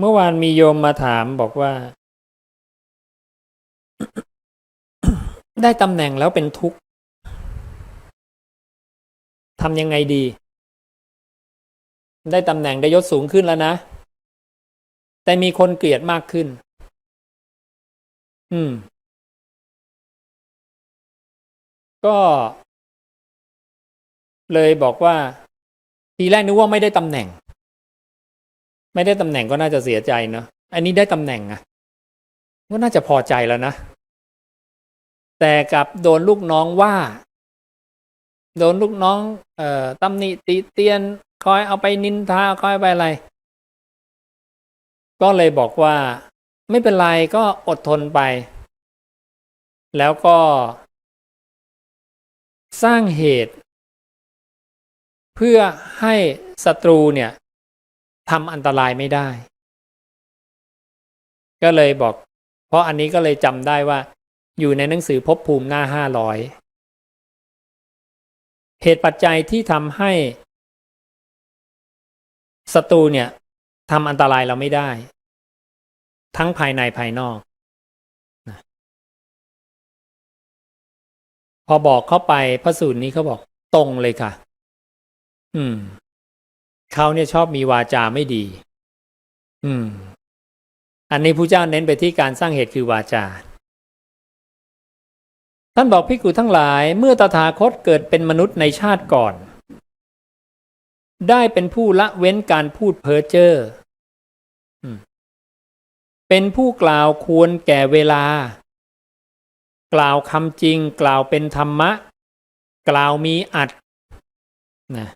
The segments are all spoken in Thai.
เมื่อวานมีโยมมาถามบอกว่า ได้ตำแหน่งแล้วเป็นทุกข์ทำยังไงดี ได้ตำแหน่งได้ยศสูงขึ้นแล้วนะ แต่มีคนเกลียดมากขึ้น อืม ก็เลยบอกว่า ทีแรกนึกว่าไม่ได้ตำแหน่ง ไม่ได้ตำแหน่งก็น่าจะเสียใจเนาะอันนี้ได้ตำแหน่งอะก็น่าจะพอใจแล้วนะ แต่กับโดนลูกน้องว่า โดนลูกน้อง เอ่อตำหนิติเตียน คอยเอาไปนินทาคอยไปอะไร ก็เลยบอกว่า ไม่เป็นไรก็อดทนไป แล้วก็ สร้างเหตุ เพื่อให้ศัตรูเนี่ย ทำอันตรายไม่ได้ ก็เลยบอก เพราะอันนี้ก็เลยจำได้ว่า อยู่ในหนังสือภพภูมิหน้าห้าร้อยเหตุปัจจัยที่ทำให้ศัตรูเนี่ยทำอันตรายเราไม่ได้ ทั้งภายในภายนอกนะพอบอกเข้าไปพระสูตรนี้เขาบอกตรงเลยค่ะ อืม เขาเนี่ยชอบมีวาจาไม่ดี อืม อันนี้ผู้เจ้าเน้นไปที่การสร้างเหตุคือวาจา ท่านบอกพิกุทั้งหลาย เมื่อตถาคตเกิดเป็นมนุษย์ในชาติก่อน ได้เป็นผู้ละเว้นการพูดเพ้อเจ้อเป็นผู้กล่าวควรแก่เวลา กล่าวคำจริง กล่าวเป็นธรรมะ กล่าวมีอัดนะ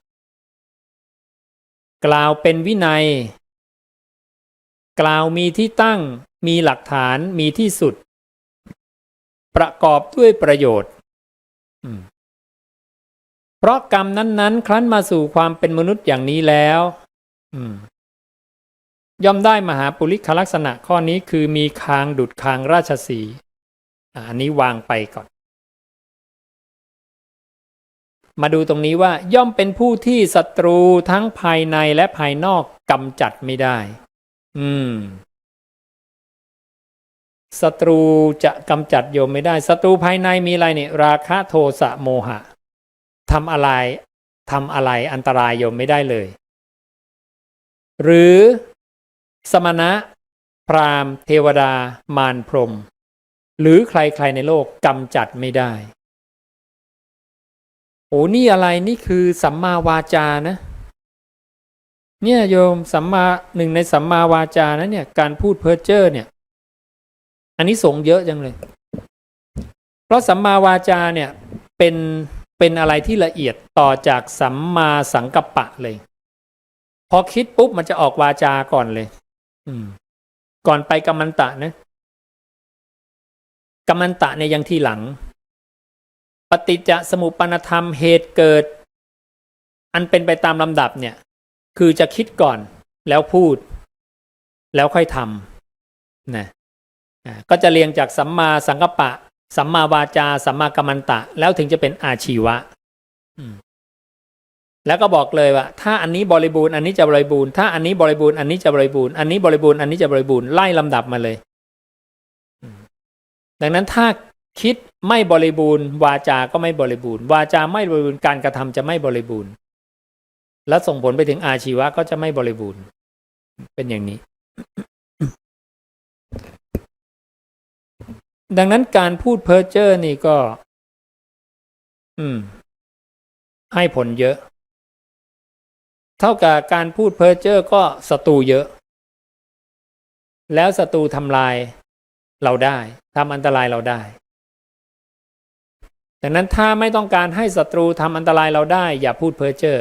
กล่าวเป็นวินัย กล่าวมีที่ตั้ง มีหลักฐานมีที่สุด ประกอบด้วยประโยชน์เพราะกรรมนั้นๆ ครั้นมาสู่ความเป็นมนุษย์อย่างนี้แล้วย่อมได้มหาปุริคลักษณะข้อนี้คือมีคางดุดคางราชสีอันนี้วางไปก่อน มาดูตรงนี้ว่าย่อมเป็นผู้ที่ศัตรูทั้งภายในและภายนอกกำจัดไม่ได้ อืมศัตรูจะกำจัดโยมไม่ได้ศัตรูภายในมีอะไรเนี่ยราคะโทสะโมหะทำอะไรทำอะไรอันตรายโยมไม่ได้เลย หรือสมณะ พราหมณ์ เทวดามารพรม หรือใครๆในโลกกำจัดไม่ได้ โอ้นี่อะไรนี่คือสัมมาวาจานะ เนี่ยโยมสัมมาหนึ่งในสัมมาวาจานะเนี่ยการพูดเพ้อเจ้อเนี่ย อันนี้สงเยอะจังเลย เพราะสัมมาวาจาเนี่ยเป็นเป็นอะไรที่ละเอียดต่อจากสัมมาสังกัปปะเลย พอคิดปุ๊บมันจะออกวาจาก่อนเลย อืม ก่อนไปกัมมันตะนะกัมมันตะเนี่ยยังทีหลัง ปฏิจจสมุปปนธรรมเหตุเกิด อันเป็นไปตามลำดับเนี่ย คือจะคิดก่อนแล้วพูด แล้วค่อยทำนะก็จะเรียงจากสัมมาสังกปะ สัมมาวาจา สัมมากัมมันตะ แล้วถึงจะเป็นอาชีวะแล้วก็บอกเลยว่า ถ้าอันนี้บริบูรณ์อันนี้จะบริบูรณ์ถ้าอันนี้บริบูรณ์อันนี้จะบริบูรณ์อันนี้บริบูรณ์อันนี้จะบริบูรณ์ไล่ลำดับมาเลย ดังนั้นถ้า คิดไม่บริบูรณ์ วาจาก็ไม่บริบูรณ์ วาจาไม่บริบูรณ์การกระทำจะไม่บริบูรณ์ และส่งผลไปถึงอาชีวะก็จะไม่บริบูรณ์ เป็นอย่างนี้ ดังนั้นการพูดเพ้อเจ้อนี่ก็ อืม ให้ผลเยอะ เท่ากับการพูดเพ้อเจ้อก็ศัตรูเยอะ แล้วศัตรูทำลายเราได้ทำอันตรายเราได้ ดังนั้นถ้าไม่ต้องการให้ศัตรูทำอันตรายเราได้ อย่าพูดเพ้อเจ้อ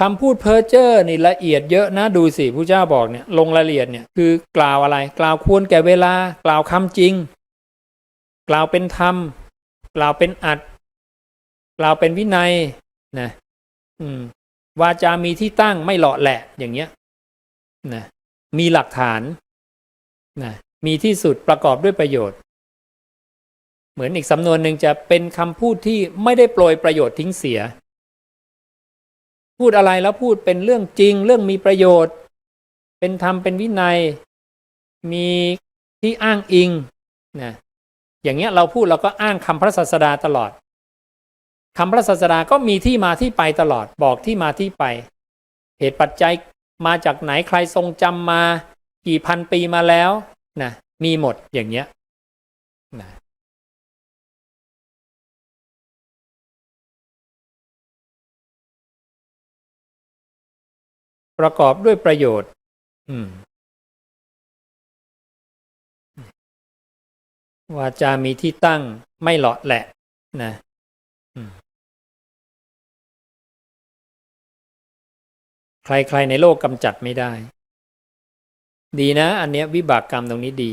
คำพูดเพ้อเจ้อนี่ละเอียดเยอะนะดูสิผู้เจ้าบอกเนี่ยลงรายละเอียดเนี่ยคือกล่าวอะไร กล่าวควรแก่เวลา กล่าวคำจริง กล่าวเป็นธรรม กล่าวเป็นอัดกล่าวเป็นวินัยนะอืมวาจามีที่ตั้งไม่หลาะแหละอย่างเงี้ยนะมีหลักฐานนะมีที่สุดประกอบด้วยประโยชน์ เหมือนอีกสำนวนหนึ่งจะเป็นคำพูดที่ไม่ได้โปรยประโยชน์ทิ้งเสีย พูดอะไรแล้วพูดเป็นเรื่องจริง เรื่องมีประโยชน์ เป็นธรรมเป็นวินัย มีที่อ้างอิงนะอย่างเงี้ยเราพูดเราก็อ้างคำพระศาสดาตลอดคำพระศาสดาก็มีที่มาที่ไปตลอดบอกที่มาที่ไป เหตุปัจจัยมาจากไหนใครทรงจำมา กี่พันปีมาแล้วนะมีหมดอย่างเงี้ยนะ ประกอบด้วยประโยชน์ อืม วาจามีที่ตั้งไม่หลาะแหละ นะใครๆในโลกกำจัดไม่ได้ ดีนะ อันเนี้ยวิบากกรรมตรงนี้ดี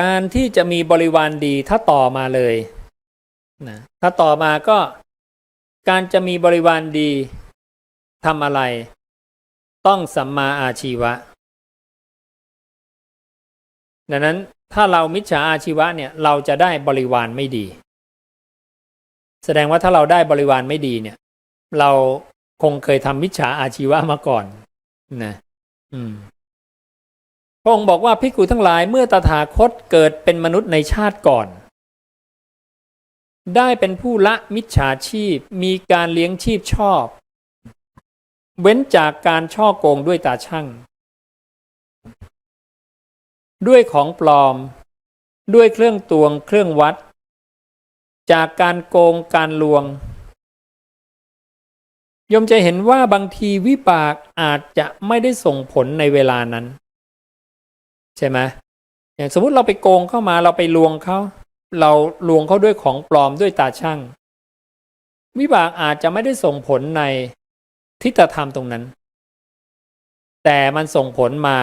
การที่จะมีบริวารดีถ้าต่อมาเลยนะถ้าต่อมาก็การจะมีบริวารดีทำอะไร ต้องสัมมาอาชีวะ ดังนั้นถ้าเรามิจฉาอาชีวะเนี่ยเราจะได้บริวารไม่ดี แสดงว่าถ้าเราได้บริวารไม่ดีเนี่ย เราคงเคยทำมิจฉาอาชีวะมาก่อนนะอืม พระองค์บอกว่าภิกขุทั้งหลายเมื่อตถาคตเกิดเป็นมนุษย์ในชาติก่อน ได้เป็นผู้ละมิจฉาชีพมีการเลี้ยงชีพชอบ เว้นจากการช่อโกงด้วยตาช่างด้วยของปลอม ด้วยเครื่องตวงเครื่องวัด จากการโกงการลวงยมจะเห็นว่าบางทีวิปากอาจจะไม่ได้ส่งผลในเวลานั้น ใช่ไหมอย่างสมมติเราไปโกงเข้ามาเราไปลวงเขาเราลวงเขาด้วยของปลอมด้วยตาช่าง วิบากอาจจะไม่ได้ส่งผลในทิฏฐธรรมตรงนั้น แต่มันส่งผลมา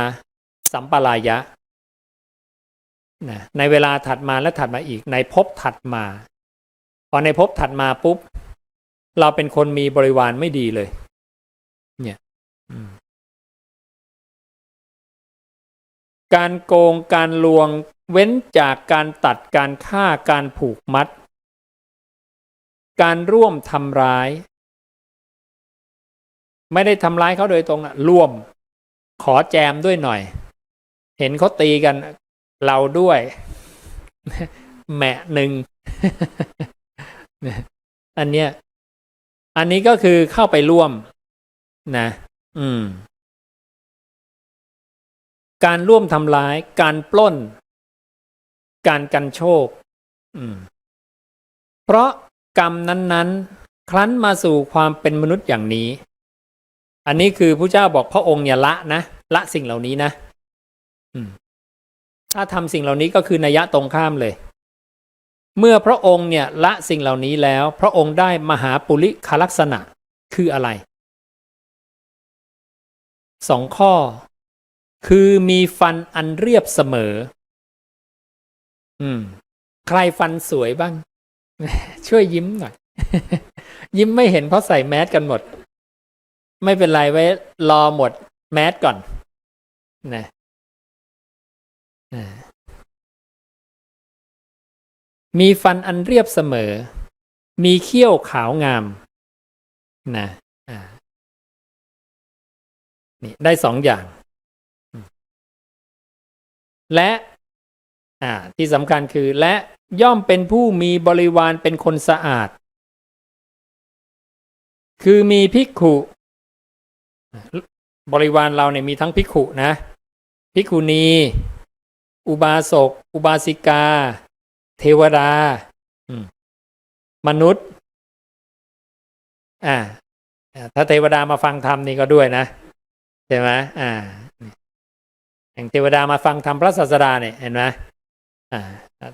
สัมปรายะนะในเวลาถัดมาและถัดมาอีกในภพถัดมา พอในภพถัดมาปุ๊บ เราเป็นคนมีบริวารไม่ดีเลย การโกงการลวงเว้นจากการตัดการฆ่าการผูกมัด การร่วมทำร้าย ไม่ได้ทำร้ายเขาโดยตรงอะร่วม ขอแจมด้วยหน่อย เห็นเขาตีกันเราด้วยแหมะหนึ่งอันเนี้ย อันนี้ก็คือเข้าไปร่วมนะ อืม การร่วมทำร้าย การปล้น การกันโชค เพราะกรรมนั้น ๆ ครั้นมาสู่ความเป็นมนุษย์อย่างนี้ อันนี้คือพระเจ้าบอกพระองค์อย่าละนะละสิ่งเหล่านี้นะถ้าทำสิ่งเหล่านี้ก็คือนัยยะตรงข้ามเลย เมื่อพระองค์เนี่ยละสิ่งเหล่านี้แล้ว พระองค์ได้มหาปุริคลักษณะคืออะไรสองข้อ คือมีฟันอันเรียบเสมอ อืม ใครฟันสวยบ้าง ช่วยยิ้มหน่อย ยิ้มไม่เห็นเพราะใส่แมสกันหมด ไม่เป็นไรไว้ รอหมดแมสก่อนนะมีฟันอันเรียบเสมอ มีเขี้ยวขาวงาม นะนี่ได้สองอย่าง และอ่าที่สำคัญคือและย่อมเป็นผู้มีบริวารเป็นคนสะอาด คือมีภิกขุบริวารเราเนี่ยมีทั้งภิกขุนะภิกขุณี อุบาสก อุบาสิกา เทวดามนุษย์อ่าถ้าเทวดามาฟังธรรมนี่ก็ด้วยนะ ใช่ไหมอ่า อย่างเทวดามาฟังธรรมพระศาสดาเนี่ยเห็นไหมอ่า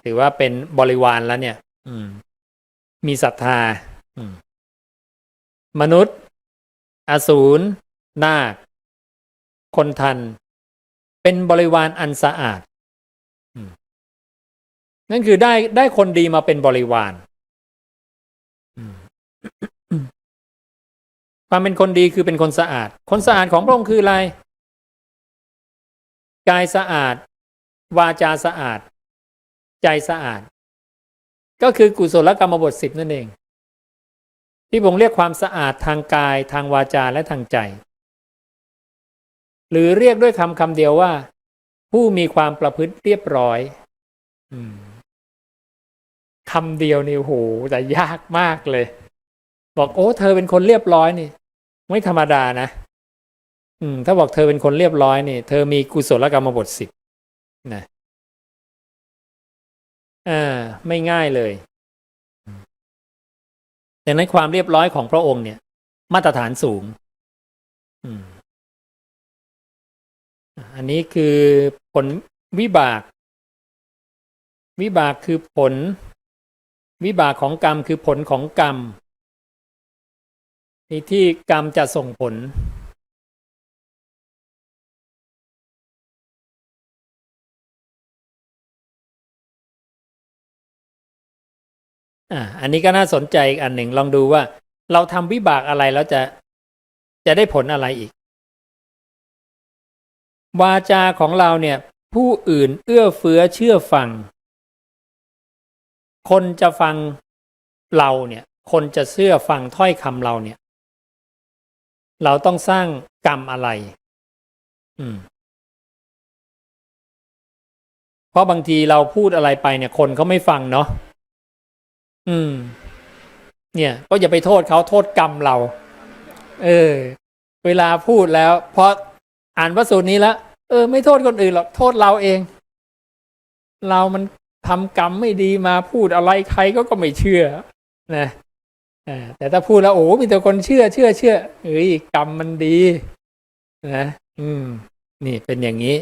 ถือว่าเป็นบริวารแล้วเนี่ย อืม มีศรัทธา อืม มนุษย์ อสูรนาค คนทัน เป็นบริวารอันสะอาดนั่นคือได้ได้คนดีมาเป็นบริวารความเป็นคนดีคือเป็นคนสะอาด คนสะอาดของพระองค์คืออะไร กายสะอาด วาจาสะอาด ใจสะอาด ก็คือกุศลกรรมบทสิบนั่นเอง ที่ผมเรียกความสะอาดทางกายทางวาจาและทางใจ หรือเรียกด้วยคำคำเดียวว่า ผู้มีความประพฤติเรียบร้อยอคำเดียวนี่โหแต่ยากมากเลย บอกโอ้ เธอเป็นคนเรียบร้อยนี่ ไม่ธรรมดานะ อืมถ้าบอกเธอเป็นคนเรียบร้อยนี่เธอมีกุศลกรรมบทสิบนะอ่าไม่ง่ายเลยดังนั้นความเรียบร้อยของพระองค์เนี่ย มาตรฐานสูงอันนี้คือผลวิบาก วิบากคือผล วิบากของกรรมคือผลของกรรมที่กรรมจะส่งผล อ่าอันนี้ก็น่าสนใจอีกอันหนึ่งลองดูว่า เราทำวิบากอะไรแล้วจะจะได้ผลอะไรอีก วาจาของเราเนี่ย ผู้อื่นเอื้อเฟื้อเชื่อฟัง คนจะฟังเราเนี่ย คนจะเชื่อฟังถ้อยคำเราเนี่ย เราต้องสร้างกรรมอะไร อืมเพราะบางทีเราพูดอะไรไปเนี่ย คนเขาไม่ฟังเนาะ อืม เนี่ย ก็อย่าไปโทษเขาโทษกรรมเรา เออ เวลาพูดแล้วพออ่านพระสูตรนี้แล้วเออ ไม่โทษคนอื่นหรอกโทษเราเอง เรามันทำกรรมไม่ดีมาพูดอะไรใครก็ก็ไม่เชื่อ นะอแต่ถ้าพูดแล้วโอ้มีแต่คนเชื่อเชื่อเชื่อเอ้ยกรรมมันดี นะ อืม นี่เป็นอย่างนี้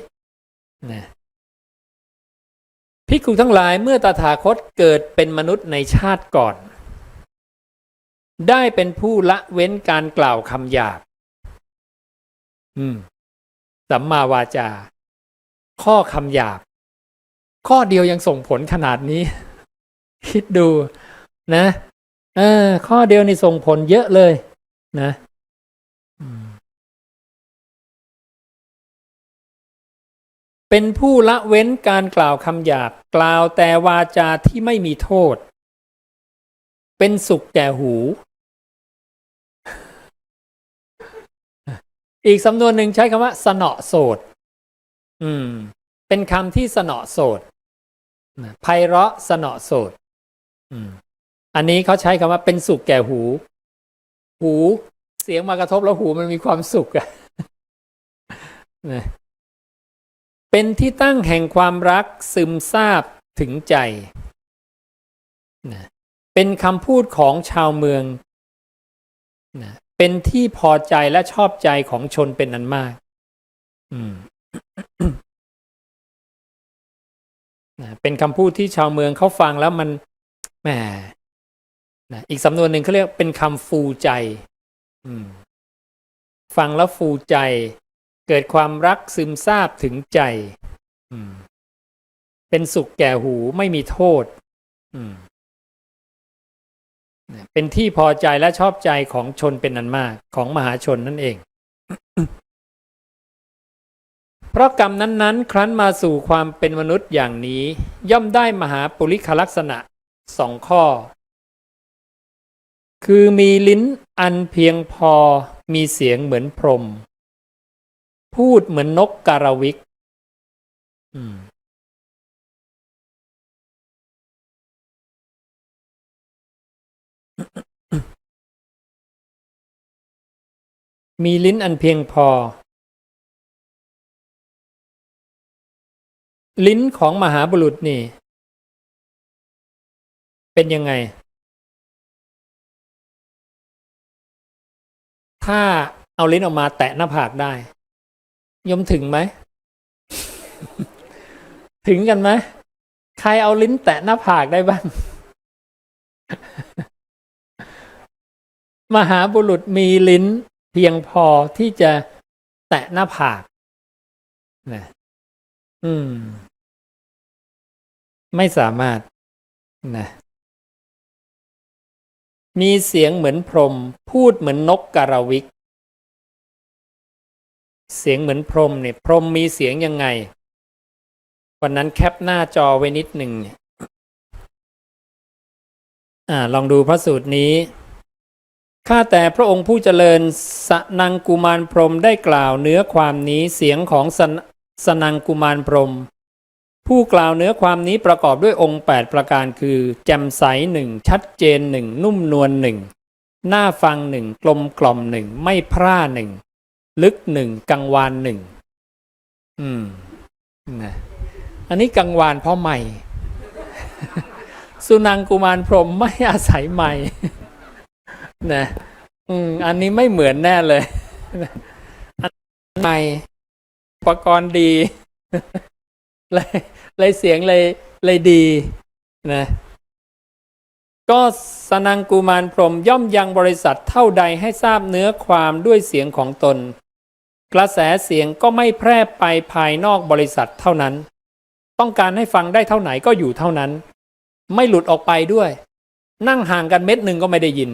นะ ภิกขุทั้งหลายเมื่อตถาคตเกิดเป็นมนุษย์ในชาติก่อน ได้เป็นผู้ละเว้นการกล่าวคำหยาบ อืม สัมมาวาจา ข้อคำหยาบ ข้อเดียวยังส่งผลขนาดนี้ คิดดูนะ เออ ข้อเดียวนี่ส่งผลเยอะเลย นะ เป็นผู้ละเว้นการกล่าวคำหยาบกล่าวแต่วาจาที่ไม่มีโทษ เป็นสุขแก่หู อีกสำนวนหนึ่งใช้คำว่า สนอโสดอืม เป็นคำที่สนอโสดไพเราะสนอโสดอืม อันนี้เขาใช้คำว่าเป็นสุขแก่หู หู เสียงมากระทบแล้วหูมันมีความสุขอะนะ เป็นที่ตั้งแห่งความรักซึมซาบถึงใจนะเป็นคำพูดของชาวเมืองนะเป็นที่พอใจและชอบใจของชนเป็นอันมากมนะเป็นคำพูดที่ชาวเมืองเขาฟังแล้วมันแหมนะอีกสำนวนหนึ่งเขาเรียกเป็นคำฟูใจฟังแล้วฟูใจ เกิดความรักซึมซาบถึงใจอืมเป็นสุขแก่หูไม่มีโทษอืมเป็นที่พอใจและชอบใจของชนเป็นอันมากของมหาชนนั่นเอง เพราะกรรมนั้นๆ ครั้นมาสู่ความเป็นมนุษย์อย่างนี้ ย่อมได้มหาปุริคลักษณะสองข้อ คือมีลิ้นอันเพียงพอมีเสียงเหมือนพรหม พูดเหมือนนกการวิกมีลิ้นอันเพียงพอ ลิ้นของมหาบุรุษนี่ เป็นยังไง ถ้าเอาลิ้นออกมาแตะหน้าผากได้ ยมถึงไหม ถึงกันไหม ใครเอาลิ้นแตะหน้าผากได้บ้าง มหาบุรุษมีลิ้นเพียงพอที่จะแตะหน้าผากนะอืม ไม่สามารถนะมีเสียงเหมือนพรม พูดเหมือนนกกราวิก เสียงเหมือนพรมเนี่ยพรมมีเสียงยังไง วันนั้นแคปหน้าจอไว้นิดหนึ่งเนี่ยอ่าลองดูพระสูตรนี้ข้าแต่พระองค์ผู้เจริญสนังกุมารพรมได้กล่าวเนื้อความนี้เสียงของสนสนังกุมารพรม ผู้กล่าวเนื้อความนี้ประกอบด้วยองค์ 8 ประการคือแจ่มใสหนึ่งชัดเจนหนึ่งนุ่มนวลหนึ่งน่าฟังหนึ่งกลมกล่อมหนึ่งไม่พร่าหนึ่ง ลึกหนึ่งกังวานหนึ่งอืมนะอันนี้กังวานเพราะใหม่ สุนังกุมารพรหมไม่อาศัยใหม่นะอืมอันนี้ไม่เหมือนแน่เลยอันใหม่อุปกรณ์ดีเลยเลยเสียงเลยเลยดีนะก็สนังกุมารพรมย่อมยังบริษัทเท่าใดให้ทราบเนื้อความด้วยเสียงของตน กระแสเสียงก็ไม่แพร่ไปภายนอกบริษัทเท่านั้น ต้องการให้ฟังได้เท่าไหนก็อยู่เท่านั้น ไม่หลุดออกไปด้วย นั่งห่างกันเม็ดหนึ่งก็ไม่ได้ยิน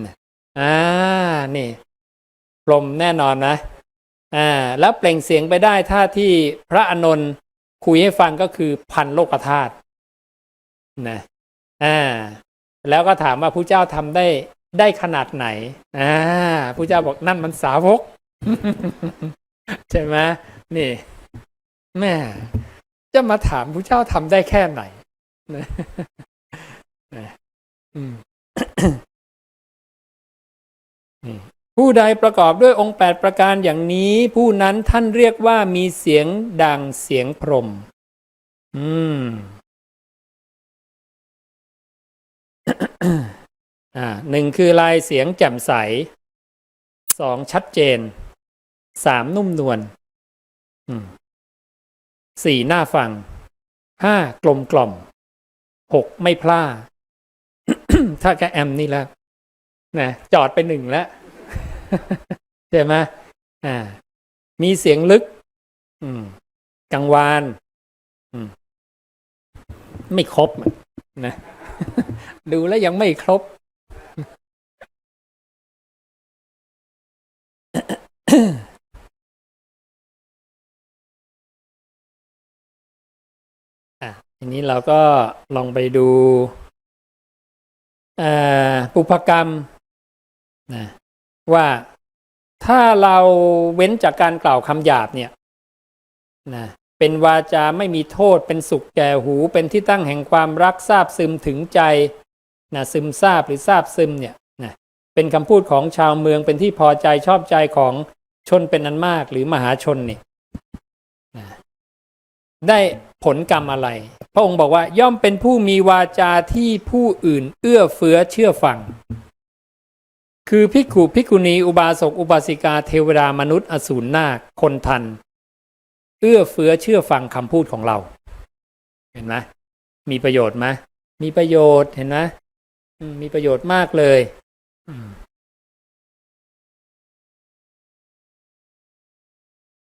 อ่านี่พรมแน่นอนนะอ่าแล้วเปล่งเสียงไปได้ถ้าที่พระอานนท์คุยให้ฟังก็คือพันโลกธาตุนะอ่าแล้วก็ถามว่าผู้เจ้าทำได้ได้ขนาดไหนอ่าผู้เจ้าบอกนั่นมันสาวก ใช่ไหมนี่แม่จะมาถามผู้เจ้าทำได้แค่ไหนนะนะผู้ใดประกอบด้วยองค์ 8 ประการอย่างนี้ ผู้นั้นท่านเรียกว่ามีเสียงดังเสียงพรม อืมอ่าหนึ่งคือลายเสียงแจ่มใส สองชัดเจน สามนุ่มนวลสี่น่าฟังห้ากลมกล่อมหกไม่พลาดถ้าแกแอมนี่แล้วนะจอดไปหนึ่งแล้วใช่ไหมอ่า มีเสียงลึก อืมกังวานอืมไม่ครบนะดูแล้วยังไม่ครบ อะ ทีนี้เราก็ลองไปดูปุพกรรมนะว่าถ้าเราเว้นจากการกล่าวคำหยาบเนี่ยนะเป็นวาจาไม่มีโทษเป็นสุขแก่หู เป็นที่ตั้งแห่งความรักซาบซึมถึงใจนะซึมซาบหรือซาบซึมเนี่ยนะเป็นคำพูดของชาวเมืองเป็นที่พอใจชอบใจของชนเป็นอันมากหรือมหาชนเนี่ยนะ ได้ผลกรรมอะไร พระองค์บอกว่าย่อมเป็นผู้มีวาจาที่ผู้อื่นเอื้อเฟื้อเชื่อฟัง คือภิกขุภิกุณีอุบาสกอุบาสิกาเทวดามนุษย์อสูรนาคคนทัน เอื้อเฟื้อเชื่อฟังคำพูดของเรา เห็นไหมมีประโยชน์ไหมมีประโยชน์เห็นไหมมีประโยชน์มากเลย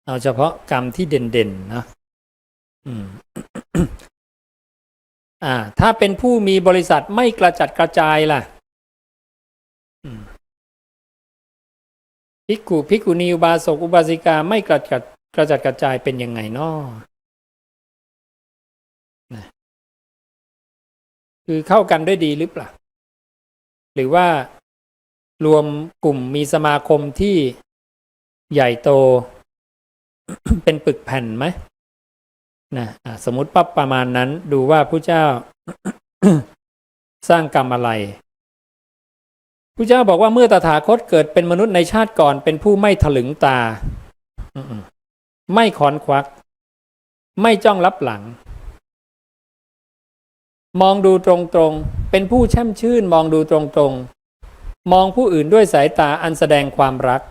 เอาเฉพาะกรรมที่เด่นๆนะ อ่า ถ้าเป็นผู้มีบริษัทไม่กระจัดกระจายล่ะอืมภิกขุภิกุณีอุบาสกอุบาสิกาไม่กระจัดกระจัดกระจายเป็นยังไงนาะนะคือเข้ากันด้วยดีหรือเปล่า หรือว่ารวมกลุ่มมีสมาคมที่ใหญ่โต เป็นปึกแผ่นไหม นะสมมติปั๊บประมาณนั้นดูว่าผู้เจ้าสร้างกรรมอะไรผู้เจ้าบอกว่าเมื่อตถาคตเกิดเป็นมนุษย์ในชาติก่อนเป็นผู้ไม่ถลึงตา ไม่ขอนควัก ไม่จ้องรับหลัง มองดูตรงๆ เป็นผู้แช่มชื่นมองดูตรงๆ มองผู้อื่นด้วยสายตาอันแสดงความรัก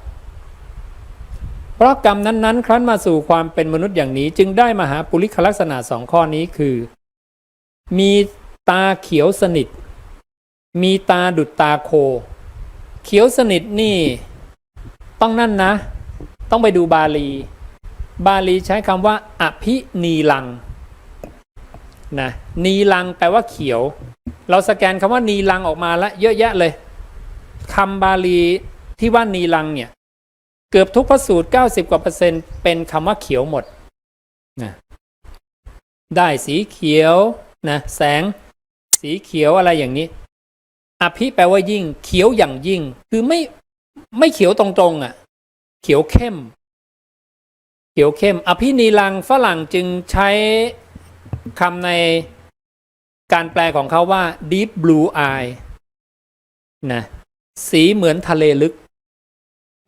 เพราะกรรมนั้นๆ ครั้นมาสู่ความเป็นมนุษย์อย่างนี้ จึงได้มหาปุริคลักษณะสองข้อนี้คือ มีตาเขียวสนิท มีตาดุดตาโค เขียวสนิทนี่ ต้องนั่นนะ ต้องไปดูบาลี บาลีใช้คำว่า อภินีลังนะนีลังแปลว่าเขียว เราสแกนคำว่านีลังออกมาแล้วเยอะแยะเลยคำบาลีที่ว่านีลังเนี่ย เกือบทุกพระสูตร 90 กว่าเปอร์เซ็นต์เป็นคำว่าเขียวหมดนะได้สีเขียวนะแสงสีเขียวอะไรอย่างนี้ อภิแปลว่ายิ่ง เขียวอย่างยิ่ง คือไม่ไม่เขียวตรงๆอะ เขียวเข้ม เขียวเข้ม อภินีลังฝรั่งจึงใช้คำในการแปลของเขาว่า deep blue eye นะสีเหมือนทะเลลึก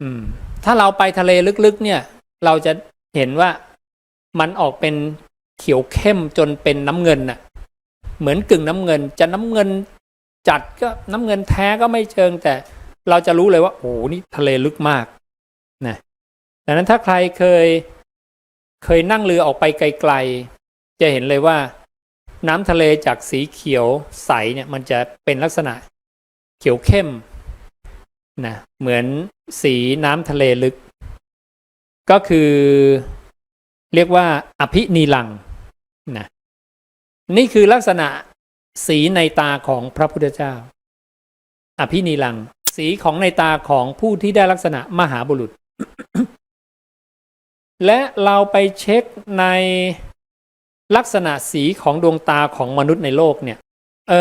อืม ถ้าเราไปทะเลลึกๆ เนี่ย เราจะเห็นว่ามันออกเป็นเขียวเข้มจนเป็นน้ำเงินน่ะ เหมือนกึ่งน้ำเงิน จะน้ำเงินจัดก็น้ำเงินแท้ก็ไม่เชิง แต่เราจะรู้เลยว่าโอ้โหนี่ทะเลลึกมากนะดังนั้นถ้าใครเคยเคยนั่งเรือออกไปไกลๆ จะเห็นเลยว่า น้ำทะเลจากสีเขียวใสเนี่ย มันจะเป็นลักษณะเขียวเข้มนะเหมือน สีน้ำทะเลลึก ก็คือเรียกว่าอภินีลังนะนี่คือลักษณะสีในตาของพระพุทธเจ้า อภินีลัง สีของในตาของผู้ที่ได้ลักษณะมหาบุรุษ และเราไปเช็คในลักษณะสีของดวงตาของมนุษย์ในโลกเนี่ยเอ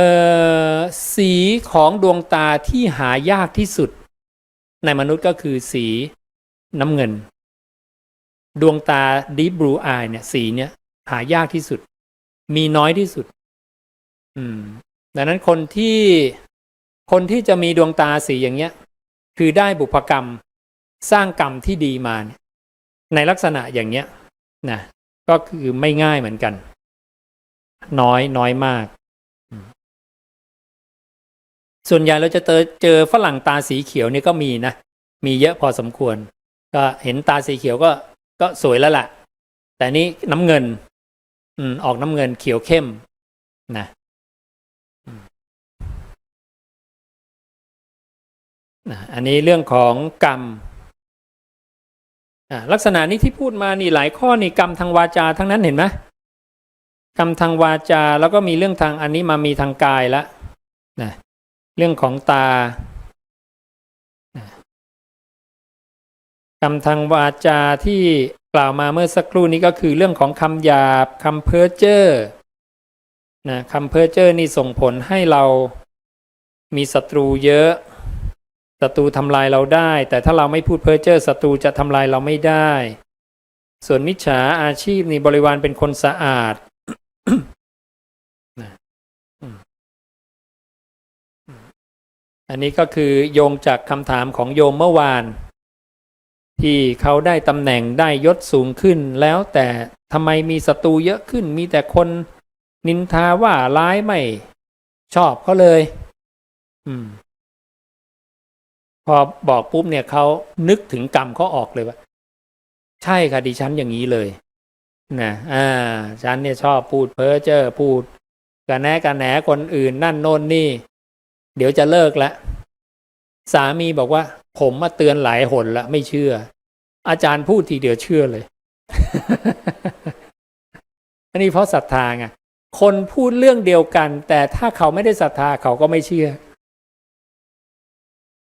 อสีของดวงตาที่หายากที่สุด ในมนุษย์ก็คือสีน้ำเงิน ดวงตา deep blue eye เนี่ย สีเนี่ย หายากที่สุด มีน้อยที่สุด อืม ดังนั้นคนที่คนที่จะมีดวงตาสีอย่างเงี้ย คือได้บุพกรรมสร้างกรรมที่ดีมาเนี่ยในลักษณะอย่างเงี้ยนะก็คือไม่ง่ายเหมือนกัน น้อยน้อยมาก ส่วนใหญ่เราจะเจอเจอฝรั่งตาสีเขียวนี่ก็มีนะ มีเยอะพอสมควร ก็เห็นตาสีเขียวก็ก็สวยแล้วล่ะ แต่นี้น้ำเงิน อืมออกน้ำเงินเขียวเข้มนะนะอันนี้เรื่องของกรรมลักษณะนี้ที่พูดมานี่หลายข้อนี่กรรมทางวาจาทั้งนั้นเห็นไหมกรรมทางวาจาแล้วก็มีเรื่องทางอันนี้มามีทางกายละนะ เรื่องของตาคำทางวาจาที่กล่าวมาเมื่อสักครู่นี้ก็คือเรื่องของคำหยาบคำเพ้อเจ้อนะคำเพ้อเจ้อนี่ส่งผลให้เรามีศัตรูเยอะศัตรูทำลายเราได้ แต่ถ้าเราไม่พูดเพ้อเจ้อศัตรูจะทำลายเราไม่ได้ ส่วนมิจฉาอาชีพนี่บริวารเป็นคนสะอาด อันนี้ก็คือโยงจากคำถามของโยมเมื่อวาน ที่เขาได้ตำแหน่งได้ยศสูงขึ้น แล้วแต่ทำไมมีศัตรูเยอะขึ้น มีแต่คนนินทาว่าร้ายไม่ ชอบเขาเลย อืม พอบอกปุ๊บเนี่ยเขานึกถึงกรรมเขาออกเลยว่า ใช่ค่ะดิฉันอย่างนี้เลยนะอ่า ฉันเนี่ยชอบพูดเพ้อเจ้อพูดกันแนะกันแหนคนอื่นนั่นโน่นนี่ เดี๋ยวจะเลิกแล้วสามีบอกว่า ผมมาเตือนหลายหนละไม่เชื่อ อาจารย์พูดทีเดียวเชื่อเลย อันนี้เพราะศรัทธาไงคนพูดเรื่องเดียวกัน แต่ถ้าเขาไม่ได้ศรัทธาเขาก็ไม่เชื่อ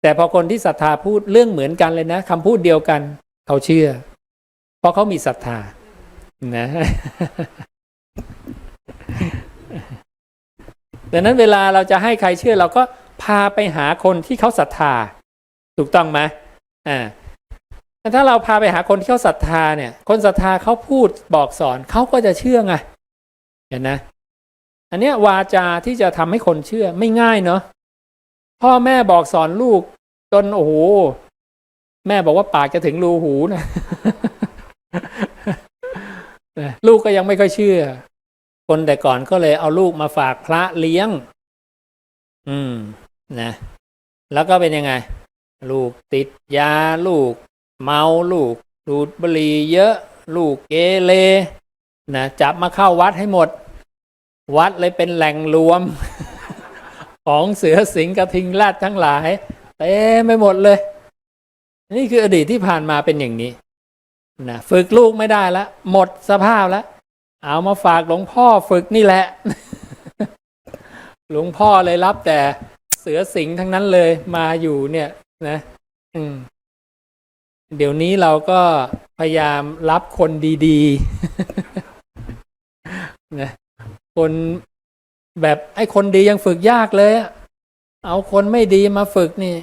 แต่พอคนที่ศรัทธาพูดเรื่องเหมือนกันเลยนะคำพูดเดียวกัน เขาเชื่อ เพราะเขามีศรัทธานะ ดังนั้นเวลาเราจะให้ใครเชื่อเราก็พาไปหาคนที่เขาศรัทธา ถูกต้องไหมอ่าถ้าเราพาไปหาคนที่เขาศรัทธาเนี่ย คนศรัทธาเขาพูดบอกสอนเขาก็จะเชื่อไงเห็นนะอันเนี้ยวาจาที่จะทำให้คนเชื่อไม่ง่ายเนาะพ่อแม่บอกสอนลูกจนโอ้โหแม่บอกว่าปากจะถึงรูหูนะลูกก็ยังไม่ค่อยเชื่อ คนแต่ก่อนก็เลยเอาลูกมาฝากพระเลี้ยง อืม นะ แล้วก็เป็นยังไง ลูกติดยาลูก เมาลูกดูดบุหรี่เยอะ ลูกเกเรนะจับมาเข้าวัดให้หมด วัดเลยเป็นแหล่งรวม ของเสือสิงกระทิงแรดทั้งหลายเต็มไปหมดเลย นี่คืออดีตที่ผ่านมาเป็นอย่างนี้นะฝึกลูกไม่ได้แล้วหมดสภาพแล้ว เอามาฝากหลวงพ่อฝึกนี่แหละ หลวงพ่อเลยรับแต่เสือสิงทั้งนั้นเลยมาอยู่เนี่ยนะอืมเดี๋ยวนี้เราก็พยายามรับคนดีๆนะคนแบบไอ้คนดียังฝึกยากเลย เอาคนไม่ดีมาฝึกนี่